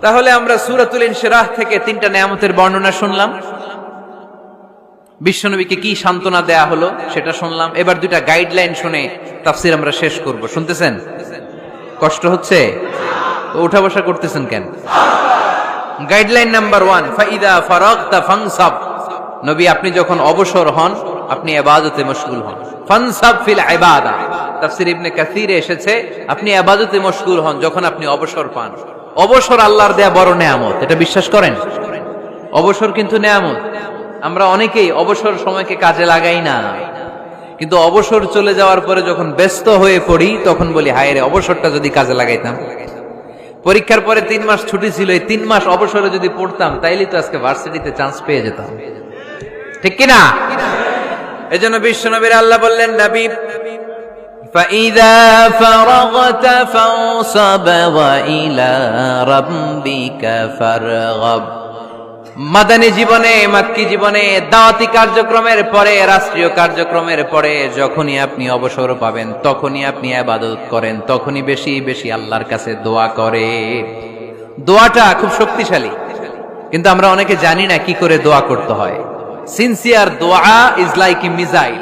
তাহলে আমরা সুরাতুল ইনশিরাহ থেকে তিনটা নিয়ামতের বর্ণনা শুনলাম। বিশ্বনবীকে কি সান্ত্বনা দেয়া হলো সেটা শুনলাম। এবার দুইটা গাইডলাইন শুনে তাফসির আমরা শেষ করব। শুনতেছেন? কষ্ট হচ্ছে? উঠা বসা করতেছেন কেন? গাইডলাইন নাম্বার ওয়ান, ফাইদা ফারাগতা ফাংসাব নবী, আপনি যখন অবসর হন, আপনি ইবাদতে মশগুল হন। ফানসাব ফিল ইবাদা। তাফসির ইবনে কাসিরে এসেছে, আপনি ইবাদতে মশগুল হন যখন আপনি অবসর পান। অবসর আল্লাহর দেয়া বড় নেয়ামত, এটা বিশ্বাস করেন? অবসর কিন্তু নেয়ামত। আমরা অনেকেই অবসর সময়কে কাজে লাগাই না। কিন্তু অবসর চলে যাওয়ার পরে যখন ব্যস্ত হয়ে পড়ি, তখন বলি, হায় রে, অবসরটা যদি কাজে লাগাইতাম। পরীক্ষার পরে তিন মাস ছুটি ছিল, এই তিন মাস অবসরে যদি পড়তাম, তাইলে তো আজকে ভার্সিটিতে চান্স পেয়ে যেতাম। ঠিক কিনা? এই জন্য বিশ্বনবীর আল্লাহ বললেন নবী فإذا فرغت فانصب وإلى ربك فارغب মাদানী জীবনে মাক্কি জীবনে দাওয়াতি কার্যক্রমের পরে রাষ্ট্রীয় কার্যক্রমের পরে যখনই আপনি অবসর পাবেন তখনই আপনি আবাদত করেন তখনই বেশি বেশি আল্লাহর কাছে দোয়া করে দোয়াটা খুব শক্তিশালী কিন্তু আমরা অনেকে জানি না কি করে দোয়া করতে হয় সিনসিয়ার দোয়া is like a missile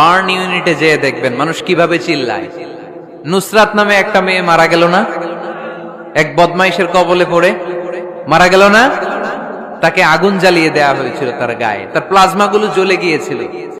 burn ইউনিটে যেয়ে দেখবেন, মানুষ কীভাবে চিল্লায়। নুসরাত নামে একটা মেয়ে মারা গেল না? এক বদমাইশের কবলে পড়ে মারা গেল না? তাকে আগুন জ্বালিয়ে দেয়া হয়েছিল তার গায়ে। তার প্লাজমাগুলো জ্বলে গিয়েছিল।